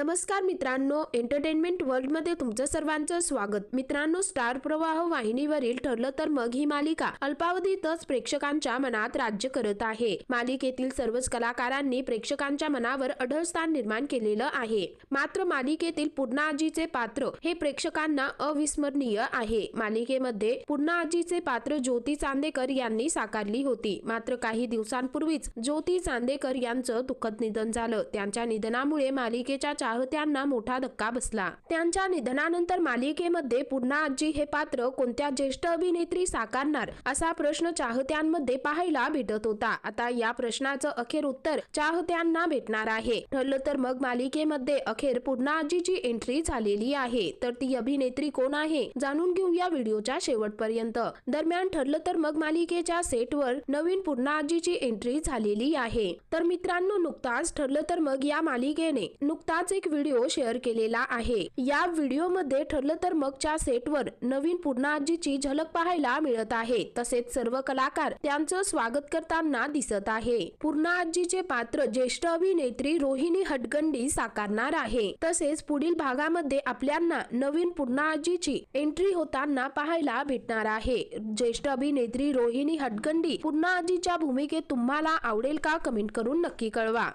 नमस्कार मित्रांनो एंटरटेनमेंट वर्ल्डमध्ये तुमचं सर्वांचं स्वागत. मित्रांनो स्टार प्रवाह वाहिनीवरील ठरलं तर मग ही मालिका अल्पावधीतच प्रेक्षकांच्या मनात राज्य करत आहे. मालिकेतील सर्वच कलाकारांनी प्रेक्षकांच्या मनावर अढळ स्थान निर्माण केलेलं आहे. मात्र मालिकेतील पूर्णा आजीचे पात्र हे प्रेक्षकांना अविस्मरणीय आहे. मालिकेमध्ये पूर्णा आजीचे पात्र ज्योती चांदेकर यांनी साकारली होती. मात्र काही दिवसांपूर्वीच ज्योती चांदेकर यांचं दुःखद निधन झालं. त्यांच्या निधनामुळे मालिकेच्या चाहत्यांना मोठा धक्का बसला. त्यांच्या निधनानंतर मालिकेमध्ये पुन्हा आजी हे पात्र कोणत्या ज्येष्ठ अभिनेत्री साकारणार असा प्रश्न चाहत्यांमध्ये पाहायला भेटत होता. आता या प्रश्नाचं अखेर उत्तर चाहत्यांना भेटणार आहे. ठरलं तर मग मालिकेमध्ये अखेर पुन्हा आजीची एंट्री झालेली आहे. तर ती अभिनेत्री कोण आहे जाणून घेऊया व्हिडिओच्या शेवटपर्यंत. दरम्यान ठरलं तर मग मालिकेच्या सेटवर नवीन पुन्हा आजीची एंट्री झालेली आहे. तर मित्रांनो नुकताच ठरलं तर मग या मालिकेने नुकताच एक व्हिडिओ शेअर केलेला आहे. या व्हिडिओमध्ये ठरलं तर मगच्या सेटवर नवीन पूर्णा आजीची झलक पाहायला मिळत आहे. तसेच सर्व कलाकार त्यांचं स्वागत करताना दिसत आहे. पूर्णा आजीचे पात्र ज्येष्ठ अभिनेत्री रोहिणी हटगंडी साकारणार आहे. तसेच पुढील भागामध्ये आपल्यांना नवीन पूर्णा आजीची एंट्री होताना पाहायला भेटणार आहे. ज्येष्ठ अभिनेत्री रोहिणी हटगंडी पूर्णा आजीच्या भूमिकेत तुम्हाला आवडेल का? कमेंट करून नक्की कळवा.